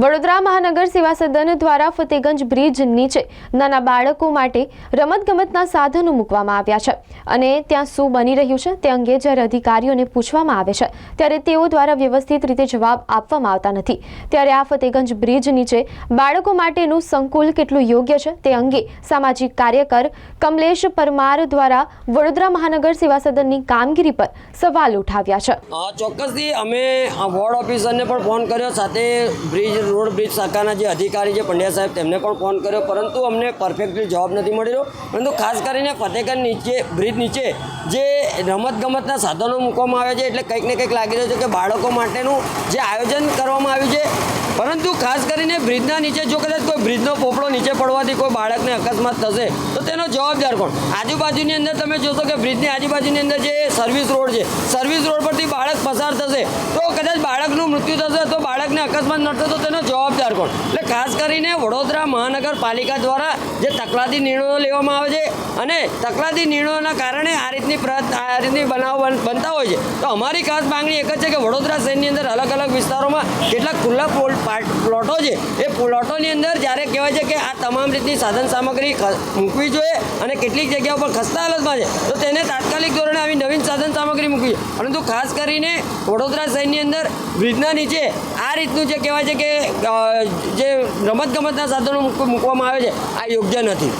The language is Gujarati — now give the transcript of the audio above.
વડોદરા મહાનગર સેવા સદન દ્વારા ફતેગંજ બ્રિજ નીચે નાના બાળકો માટે રમતગમતના સાધનો મૂકવામાં આવ્યા છે અને ત્યાં શું બની રહ્યું છે તે અંગે જ્યારે અધિકારીઓને પૂછવામાં આવે છે, ત્યારે તેઓ દ્વારા વ્યવસ્થિત રીતે જવાબ આપવામાં આવતા નથી. ત્યારે આ ફતેગંજ બ્રિજ નીચે બાળકો માટેનું સંકુલ કેટલું યોગ્ય છે તે અંગે સામાજિક કાર્યકર કમલેશ પરમાર દ્વારા વડોદરા મહાનગર સેવા સદનની કામગીરી પર સવાલ ઉઠાવ્યા છે. ચોક્કસથી અમે વોર્ડ ઓફિસરને પણ ફોન કર્યો, સાથે બ્રિજ રોડ બ્રિજ શાખાના જે અધિકારી છે પંડ્યા સાહેબ, તેમને પણ ફોન કર્યો. પરંતુ અમને પરફેક્ટલી જવાબ નથી મળી રહ્યો પરંતુ ખાસ કરીને ફતેગર નીચે, બ્રિજ નીચે જે રમતગમતના સાધનો મૂકવામાં આવ્યા છે, એટલે કંઈક ને કંઈક લાગી રહ્યું છે કે બાળકો માટેનું જે આયોજન કરવામાં આવ્યું છે. પરંતુ ખાસ કરીને બ્રિજના નીચે જો કદાચ કોઈ બ્રિજનો પોપડો નીચે પડવાથી કોઈ બાળકને અકસ્માત થશે, તો તેનો જવાબદાર કોણ? આજુબાજુની અંદર તમે જોશો કે બ્રિજની આજુબાજુની અંદર જે સર્વિસ રોડ છે સર્વિસ રોડ પરથી બાળક પસાર થશે. તો કદાચ બાળકનું મૃત્યુ થશે, તો બાળકને અકસ્માત નડશે તો તેનો જવાબદાર કોણ? એટલે ખાસ કરીને વડોદરા મહાનગરપાલિકા દ્વારા જે તકલાદી નિર્ણયો લેવામાં આવે છે અને તકલાદી નિર્ણયોના કારણે આ રીતની આ રીતની બનાવ બન- બનતા હોય છે. તો અમારી ખાસ માંગણી એક જ છે કે વડોદરા શહેરની અંદર અલગ અલગ વિસ્તારોમાં કેટલાક ખુલ્લા પાટ- પ્લોટો છે. એ પ્લોટોની અંદર જ્યારે કહેવાય છે કે આ તમામ રીતની સાધન સામગ્રી મૂકવી જોઈએ અને કેટલીક જગ્યાઓ પર ખસ્તા હાલતમાં છે, તો તેને તાત્કાલિક ધોરણે આવી નવીન સાધન સામગ્રી મૂકવી જોઈએ. પરંતુ ખાસ કરીને વડોદરા શહેરની અંદર બ્રિજના નીચે આ રીતનું જે કહેવાય છે કે જે રમતગમતના સાધનો મૂક- મૂકવામાં આવે છે, આ યોગ્ય નથી.